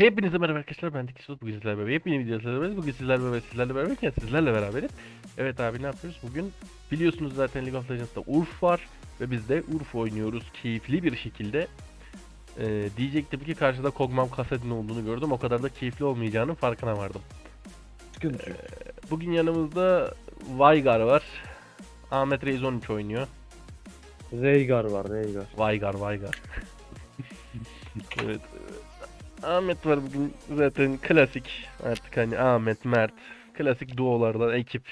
Hepinize merhaba arkadaşlar ben Dikisot bugün sizlerle beraber yepyeni videolarla beraberiz. Bugün sizlerle beraber sizlerle beraberken sizlerle beraberiz. Evet abi ne yapıyoruz? Bugün biliyorsunuz zaten League of Legends'da Urf var ve biz de Urf oynuyoruz keyifli bir şekilde. Ee, diyecektim ki karşıda Kog'Maw Kassadin olduğunu gördüm. O kadar da keyifli olmayacağının farkına vardım. Yok. Bugün yanımızda Veigar var. Ahmet Reis 13 oynuyor. Rhaegar var Rhaegar. Vaygar Vaygar. evet. Ahmet var bugün zaten klasik artık hani Ahmet, Mert klasik duolardan ekip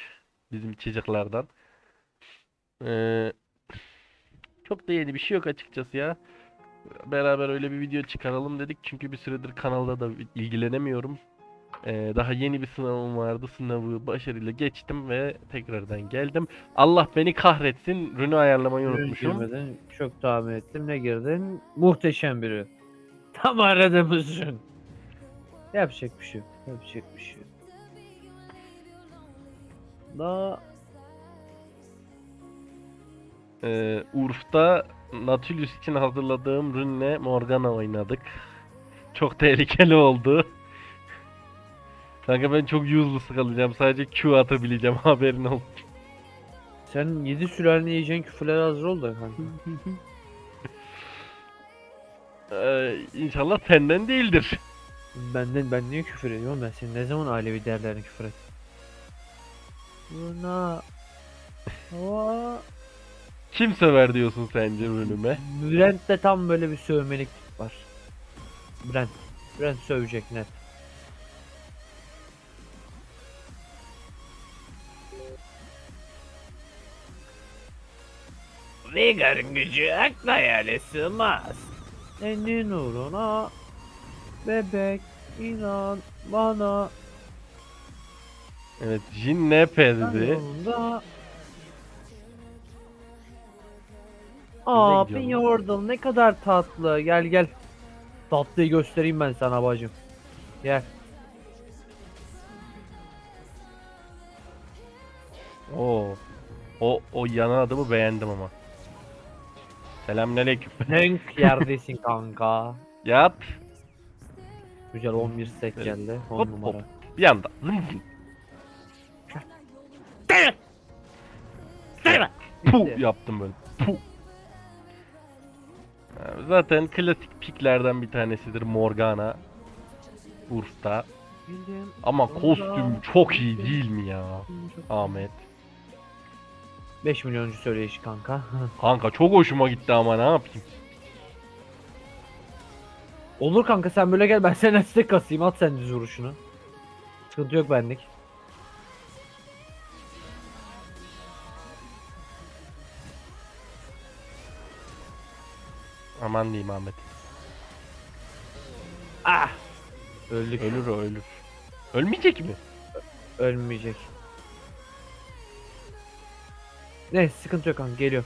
bizim çocuklardan. Ee, çok da yeni bir şey yok açıkçası ya. Beraber öyle bir video çıkaralım dedik çünkü bir süredir kanalda da ilgilenemiyorum. Ee, daha yeni bir sınavım vardı. Sınavı başarıyla geçtim ve tekrardan geldim. Allah beni kahretsin. Rune ayarlamayı unutmuşum. çok tahmin ettim. Ne girdin? Muhteşem biri. Tam aradığımız ürün. Yapacak bir şey yok. Yapacak bir şey yok. Daha Ee, Urf'ta Nautilus için hazırladığım Rune Morgana oynadık. Çok tehlikeli oldu. Kanka ben çok useless kalacağım. Sadece Q atabileceğim haberin olsun. sen 7 sürelini yiyeceğin küfürlere hazır ol da kanka. Ee, inşallah senden değildir. Benden ben niye küfür ediyorum ben senin ne zaman ailevi değerlerini küfür et. Buna Aa, Kim söver diyorsun sence Rune'üme? Brent'te tam böyle bir sövmelik var. Brent. Brent sövecek net. Veigar'ın gücü akla hayale sığmaz. Senin uğruna bebek inan bana Evet, Jin ne dedi? yolunda Aa gidiyorsun? Yordle ne kadar tatlı. Gel gel. Tatlıyı göstereyim ben sana bacım. Gel. Oo. O o yanan adamı beğendim ama. Selamünaleyküm. Renk yerdesin kanka. Yat. Güzel 11 sek geldi. 10 Hop, numara. hop. Bir anda. Bitti. yaptım böyle. Abi Zaten klasik piklerden bir tanesidir Morgana. Urf'ta. Ama kostüm çok iyi değil mi ya Ahmet? 5 milyoncu söyleyiş kanka. Kanka çok hoşuma gitti ama ne yapayım? Olur kanka sen böyle gel ben senin stack kasayım at sen düz vuruşunu. Sıkıntı yok benlik. Aman diyeyim Ahmet. Ah! Öldük. Ölür o ölür. Ölmeyecek mi? Ölmeyecek. Ne sıkıntı yok kanka geliyor.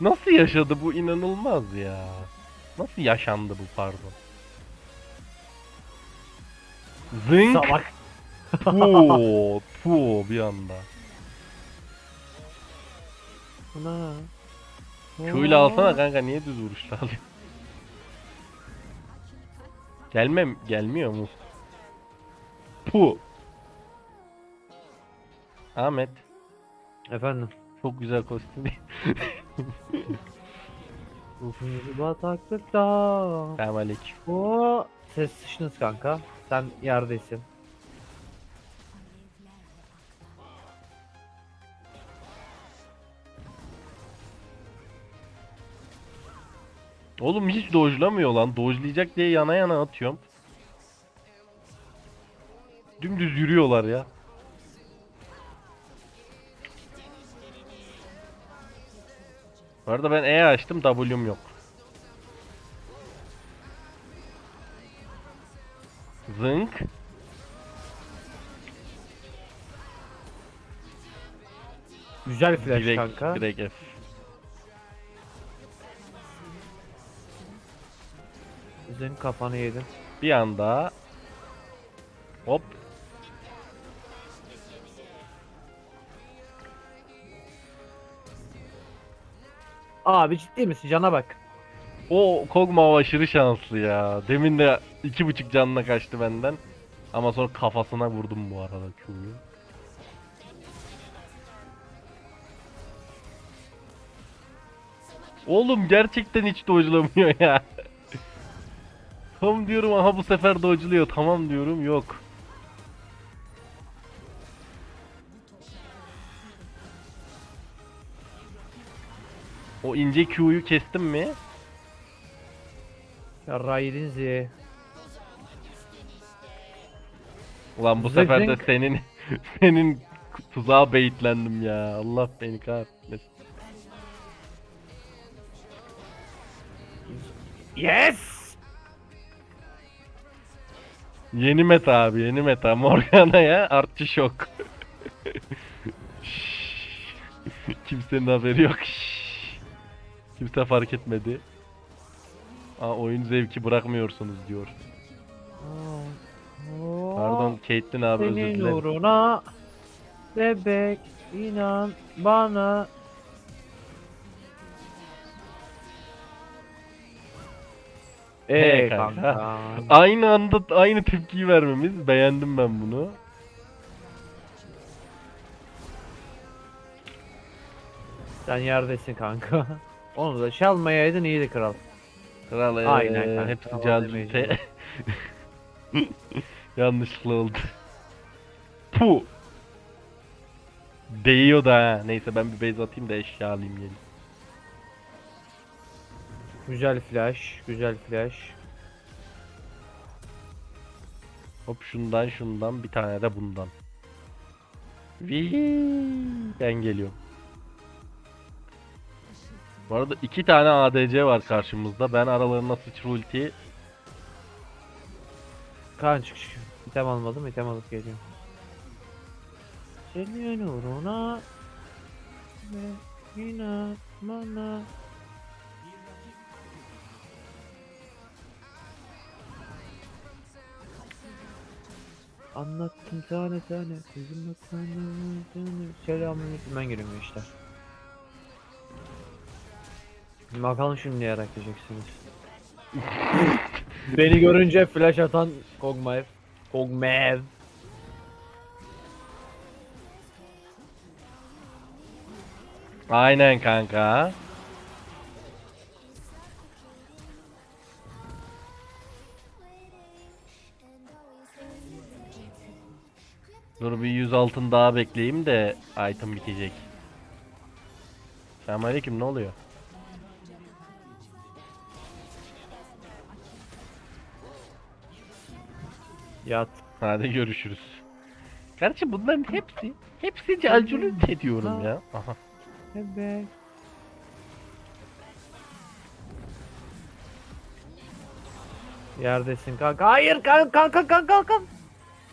Nasıl yaşadı bu inanılmaz ya. Nasıl yaşandı bu pardon. Zınk. Salak. Puh, puh bir anda. Ana. Q'yla alsana kanka niye düz vuruşla alıyorsun? Gelmem gelmiyor mu? Puh. Ahmet Efendim. Çok güzel kostüm bataklıkta. Selamünaleyküm. O ses sıçınız kanka. Sen yerdesin. Oğlum hiç dojlamıyor lan. Dojlayacak diye yana yana atıyorum. Dümdüz yürüyorlar ya. Bu arada ben E açtım W'm yok. Zınk. Güzel flash Direkt, kanka. direkt F. Senin kafanı yedim. Bir anda hop Abi ciddi misin? Cana bak. O Kog'Maw aşırı şanslı ya. Demin de iki buçuk canına kaçtı benden. Ama sonra kafasına vurdum bu arada Q'yu. Oğlum gerçekten hiç dodge'lamıyor ya. Tam diyorum aha bu sefer dodge'luyor. Tamam diyorum yok. O ince Q'yu kestim mi? Ya Raid'in Z. Ulan bu Zed'in- sefer de senin senin tuzağa beyitlendim ya. Allah beni kahretmesin. Yes! Yeni meta abi yeni meta. Morgana'ya artçı şok. Kimsenin haberi yok. Kimse fark etmedi. Aa, oyun zevki bırakmıyorsunuz diyor. Pardon Caitlyn abi özür Senin dilerim. uğruna bebek inan bana. Eee kanka. kanka. Aynı anda aynı tepkiyi vermemiz beğendim ben bunu. Sen yerdesin kanka. Onu da çalmayaydın iyiydi kral. Kral Aynen eee, kanka, hepsi tamam calcute. Yanlışlıkla oldu. Pu. Değiyor da ha. Neyse ben bir base atayım da eşya alayım yeni. Güzel flash, güzel flash. Hop şundan şundan bir tane de bundan. Vii, ben geliyorum. Bu arada iki tane ADC var karşımızda. Ben aralarına sıçra ulti Kaan çık. İtem almadım, item alıp geliyorum. Senin uğruna ve inan bana. Anlattım tane tane, kızım tane tane. Selamünaleyküm ben geliyorum işte. Bakalım şimdi yarak diyeceksiniz. Beni görünce flash atan Kog'Maw. Kog'Maw. Aynen kanka. Dur bir 100 altın daha bekleyeyim de item bitecek. Selamünaleyküm ne oluyor? Yat. Hadi görüşürüz. Kardeşim bunların hepsi hepsi calculuk ediyorum ya. Aha. Bebek. Yerdesin kanka. Hayır kanka kanka kanka kanka.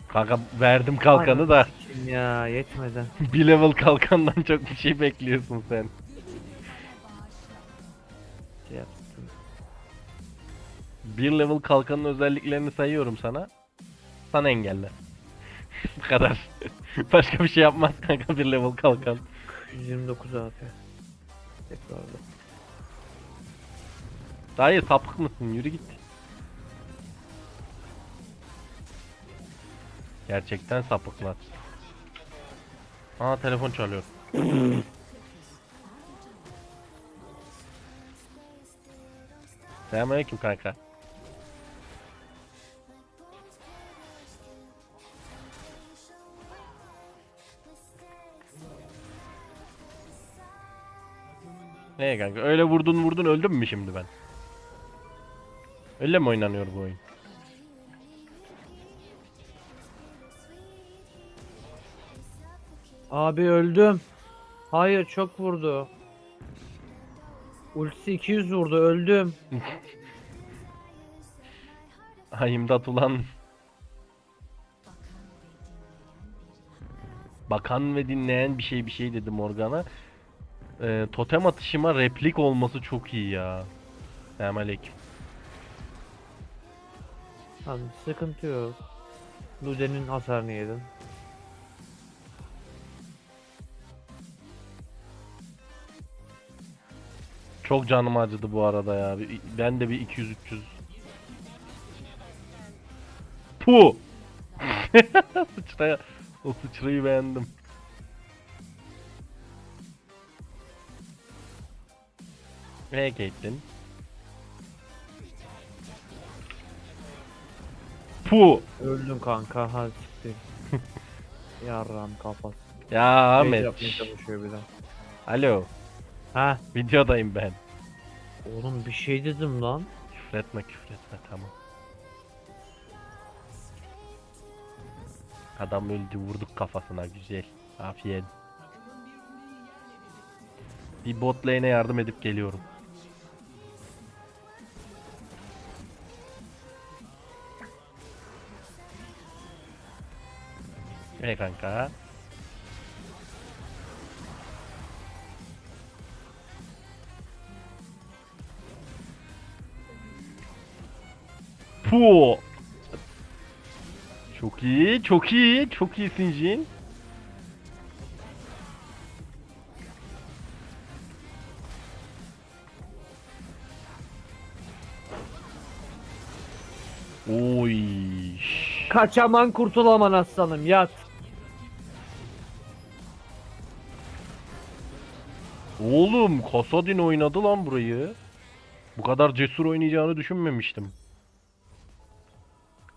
Kanka verdim kalkanı da Kim ya yetmedi. bir level kalkandan çok bir şey bekliyorsun sen. Şey. Bir level kalkanın özelliklerini sayıyorum sana. Sana engelle. Bu kadar. Başka bir şey yapmaz kanka bir level kalkan. 129 AP. Tekrarda. Dayı sapık mısın? Yürü git. Gerçekten sapıklar. Aa telefon çalıyor. Selamünaleyküm kanka. Ne kanka öyle vurdun vurdun öldüm mü şimdi ben? Öyle mi oynanıyor bu oyun? Abi öldüm. Hayır çok vurdu. Ultisi 200 vurdu öldüm. Ay imdat ulan. Bakan ve dinleyen bir şey bir şey dedi Morgana. Ee, totem atışıma replik olması çok iyi ya. Selamünaleyküm. Abi sıkıntı yok. Luden'in hasarını yedin. Çok canım acıdı bu arada ya. Ben de bir 200 300. Pu. Sıçraya o sıçrayı beğendim. Caitlyn. Pu. Öldüm kanka hadi siktir. Yarram kafası. Ya Ahmet. Ahmet. Yapmaya çalışıyor bir de. Alo. Ha Videodayım ben. oğlum bir şey dedim lan. Küfretme küfretme tamam. Adam öldü vurduk kafasına güzel. Afiyet. Bir bot lane'e yardım edip geliyorum. Ne kanka? Puh. Çok iyi, çok iyi, çok iyisin Jin. Oy. Kaçaman kurtulaman aslanım yat. Oğlum Kasadin oynadı lan burayı. Bu kadar cesur oynayacağını düşünmemiştim.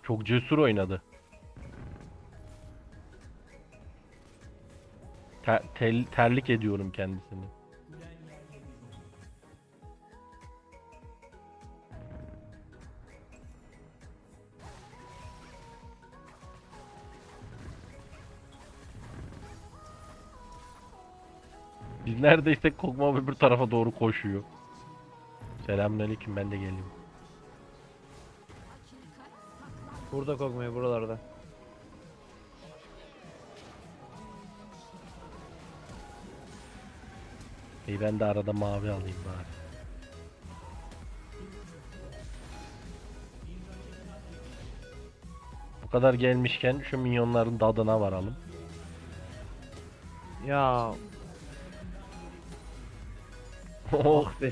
Çok cesur oynadı. Ter- tel- terlik ediyorum kendisini. Biz neredeyse Kog'Maw öbür tarafa doğru koşuyor. Selamünaleyküm ben de geliyorum. Burada kokmayı buralarda. İyi ben de arada mavi alayım bari. Bu kadar gelmişken şu minyonların tadına varalım. Ya Oh, be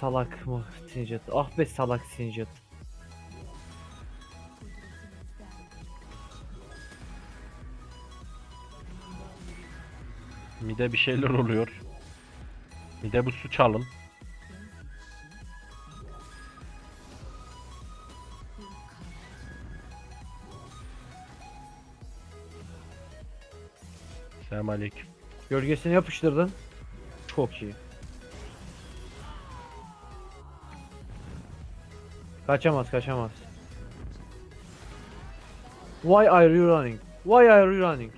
salak mı Sinjat. Ah be salak Sinjat. Mide bir şeyler oluyor. Mide bu su çalın. Selamünaleyküm. Gölgesini yapıştırdın. Çok iyi. Kaçamaz kaçamaz. Why are you running? Why are you running?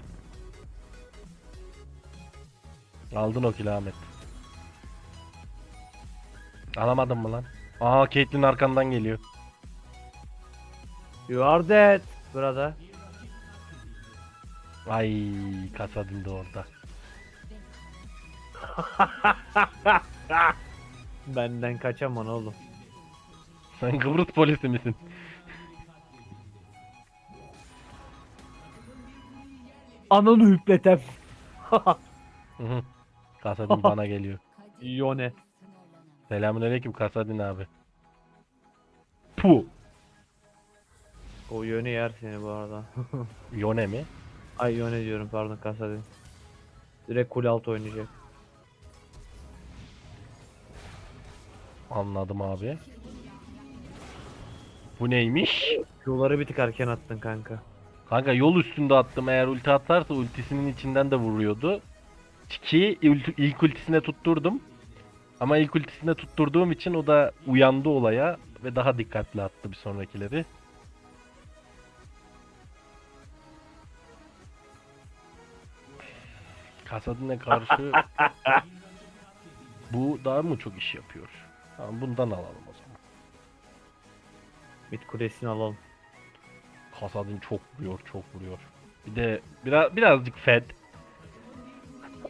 Aldın o kill Ahmet. Alamadın mı lan? Aa Caitlyn arkandan geliyor. You are dead. Burada. Ay Kasadin de orada. Benden kaçaman oğlum. Sen Kıbrıs polisi misin? Ananı hüpletem. Kasadin bana geliyor. Yone. Selamünaleyküm Kasadin abi. Pu. O yöne yer seni bu arada. Yone mi? Ay yöne diyorum pardon kasadin. Direkt kule altı oynayacak. Anladım abi. Bu neymiş? Yolları bir tık erken attın kanka. Kanka yol üstünde attım. Eğer ulti atarsa ultisinin içinden de vuruyordu. Ki ilk, ultisine tutturdum. Ama ilk ultisine tutturduğum için o da uyandı olaya ve daha dikkatli attı bir sonrakileri. Kasadin'e karşı bu daha mı çok iş yapıyor? Tamam bundan alalım. Mid kulesini alalım. Kasadin çok vuruyor, çok vuruyor. Bir de biraz birazcık fed.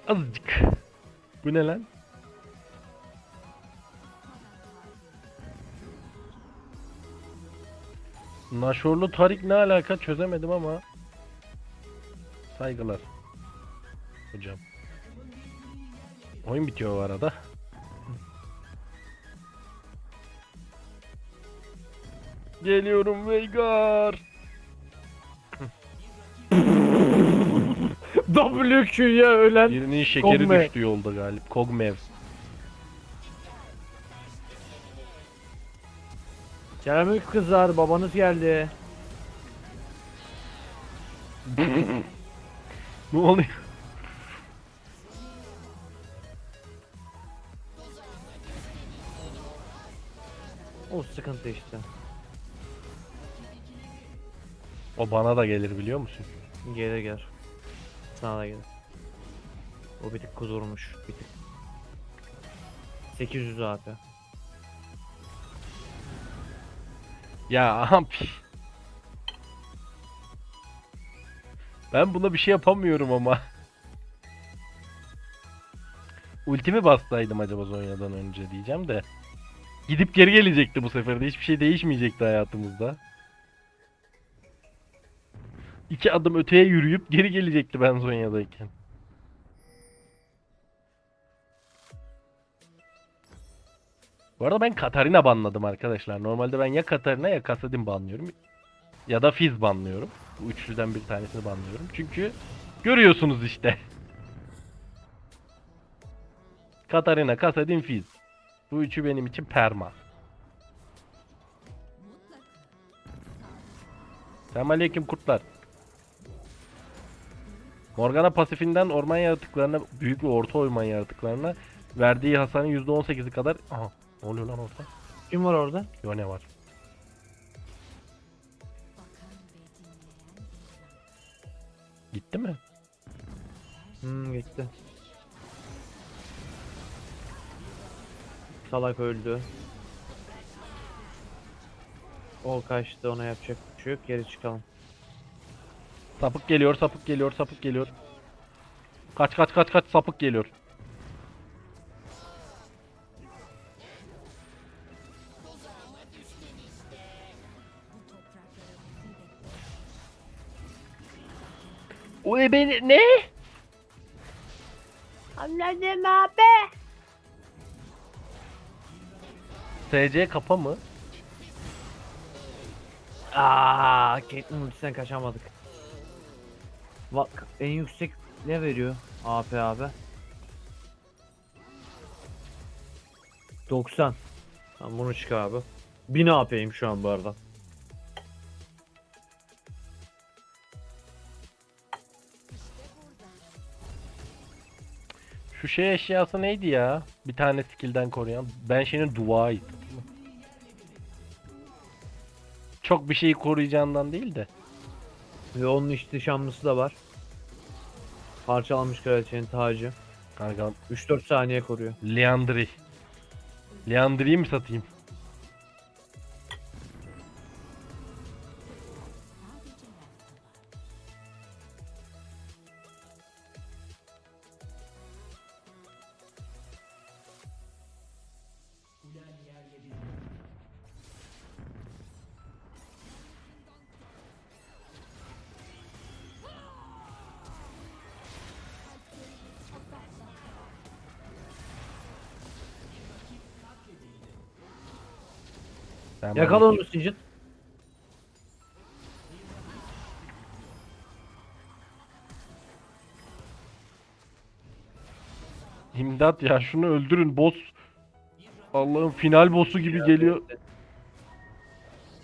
Azıcık. Bu ne lan? Naşorlu Tarik ne alaka çözemedim ama saygılar hocam. Oyun bitiyor o arada. Geliyorum Veigar. WQ'ya ölen Birinin şekeri Kog'Maw. düştü yolda galip. Kogmev. Selamünaleyküm kızlar babanız geldi. Ne oluyor? O sıkıntı işte. O bana da gelir biliyor musun? Gelir gelir. Sana da gelir. O bir tık kudurmuş. Bir tık. 800 AP. Ya abi. Ben buna bir şey yapamıyorum ama. Ultimi bastaydım acaba Zonya'dan önce diyeceğim de. Gidip geri gelecekti bu sefer de. Hiçbir şey değişmeyecekti hayatımızda. İki adım öteye yürüyüp geri gelecekti ben Zonya'dayken. Bu arada ben Katarina banladım arkadaşlar. Normalde ben ya Katarina ya Kasadin banlıyorum. Ya da Fizz banlıyorum. Bu üçlüden bir tanesini banlıyorum. Çünkü görüyorsunuz işte. Katarina, Kasadin, Fizz. Bu üçü benim için perma. Selamünaleyküm kurtlar. Morgana pasifinden orman yaratıklarına, büyük ve orta orman yaratıklarına verdiği hasarın %18'i kadar... Aha, ne oluyor lan orada? Kim var orada? Yone var. Gitti mi? Hmm gitti. Salak öldü. O kaçtı ona yapacak bir şey yok geri çıkalım. Sapık geliyor, sapık geliyor, sapık geliyor. Kaç kaç kaç kaç sapık geliyor. O beni ne? Anladım abi. SC kapa mı? Aa, Caitlyn ultisinden kaçamadık. Bak en yüksek ne veriyor AP abi? 90. Tamam bunu çık abi. 1000 AP'yim şu an bu arada. Şu şey eşyası neydi ya? Bir tane skill'den koruyan. Ben şeyin duaydı. Çok bir şeyi koruyacağından değil de. Ve onun ihtişamlısı da var. Parçalanmış kraliçenin tacı. Kanka 3-4 saniye koruyor. Leandri. Leandri'yi mi satayım? Ben Yakala onu Singed. İmdat ya şunu öldürün boss. Allah'ın final boss'u gibi geliyor.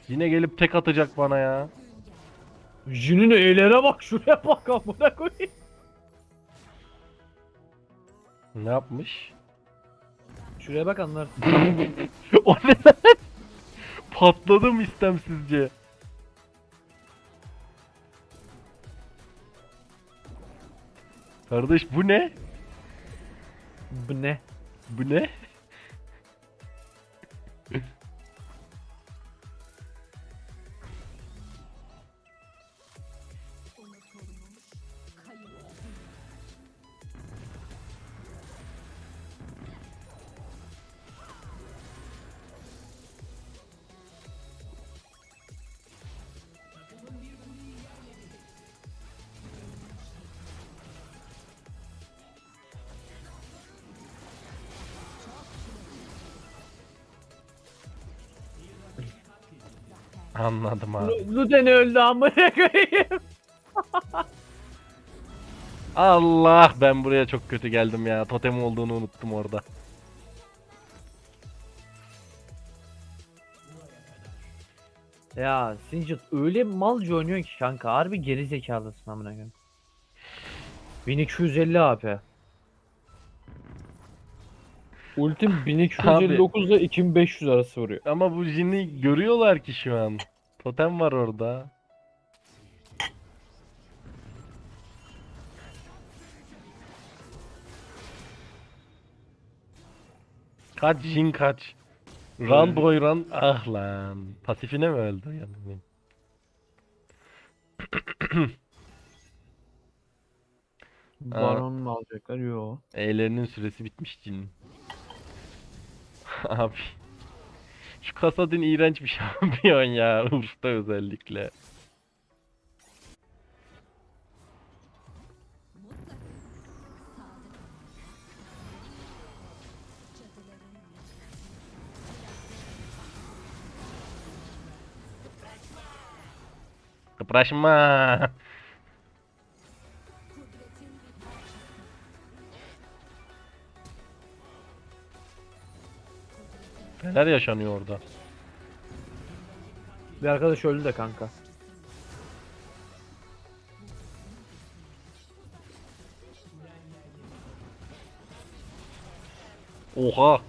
Yine gelip tek atacak bana ya. Jin'in eylere bak şuraya bak amına koyayım. Ne yapmış? Şuraya bak anlarsın. o ne lan? Patladım istemsizce. Kardeş bu ne? Bu ne? Bu ne? Anladım abi. Lu- Luden öldü amına koyayım. Allah ben buraya çok kötü geldim ya. Totem olduğunu unuttum orada. Ya Singed öyle malca oynuyorsun ki kanka. Harbi geri zekalısın amına koyayım. 1250 AP. Ultim 1259 ile 2500 arası vuruyor. Ama bu Jin'i görüyorlar ki şu an. Totem var orada. Kaç Jin kaç. Run boy run. Ah lan. Pasifine mi öldü yani? Baron mu alacaklar? Yo. E'lerinin süresi bitmiş Jin. Abi. Şu Kasadin iğrenç bir şampiyon ya. Urf'ta özellikle. Kıpraşma. Neler yaşanıyor orada? Bir arkadaş öldü de kanka. Oha.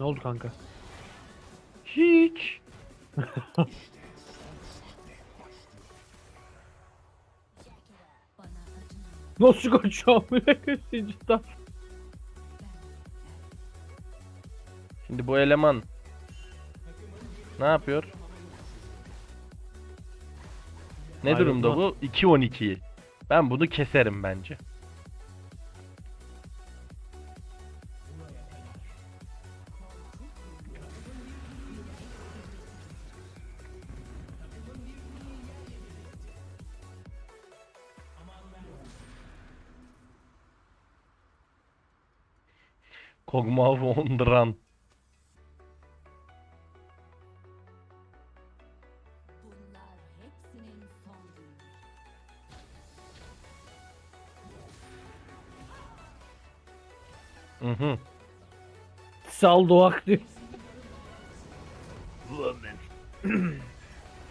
Ne oldu kanka? Hiç. Nasıl kaçıyor amına koyayım Şimdi bu eleman ne yapıyor? Ne Ayrılma. durumda bu? 2-12. Ben bunu keserim bence. Kog'Maw on the run. Sal doğak diyor.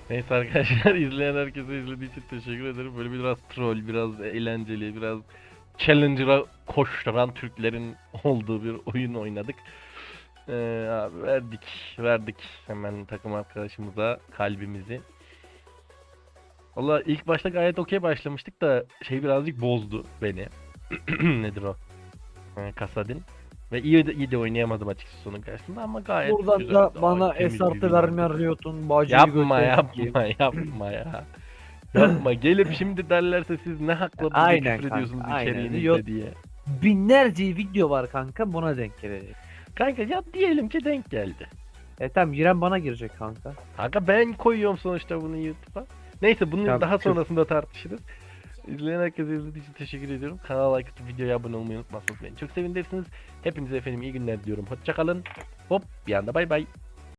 Neyse arkadaşlar izleyen herkese izlediği için teşekkür ederim. Böyle biraz troll, biraz eğlenceli, biraz challenger'a koşturan Türklerin olduğu bir oyun oynadık. Ee, abi verdik, verdik hemen takım arkadaşımıza kalbimizi. Valla ilk başta gayet okey başlamıştık da şey birazcık bozdu beni. Nedir o? Ee, Kasadin. Ve iyi de, iyi de oynayamadım açıkçası onun karşısında ama gayet Buradan güzel. da bana win oldu. vermeyen Riot'un bacıyı Yapma yapma yapma ya. Yapma gelip şimdi derlerse siz ne hakla bize Aynen küfür kanka, ediyorsunuz aynen. içeriğinizde Yok. diye. Binlerce video var kanka buna denk gelecek. Kanka ya diyelim ki denk geldi. E tamam giren bana girecek kanka. Kanka ben koyuyorum sonuçta bunu YouTube'a. Neyse bunu Ya, daha sonrasında tartışırız. İzleyen herkese izlediği için teşekkür ediyorum. Kanala like atıp videoya abone olmayı unutmazsanız beni çok sevinirsiniz. Hepinize efendim iyi günler diliyorum. Hoşçakalın. Hop bir anda bay bay.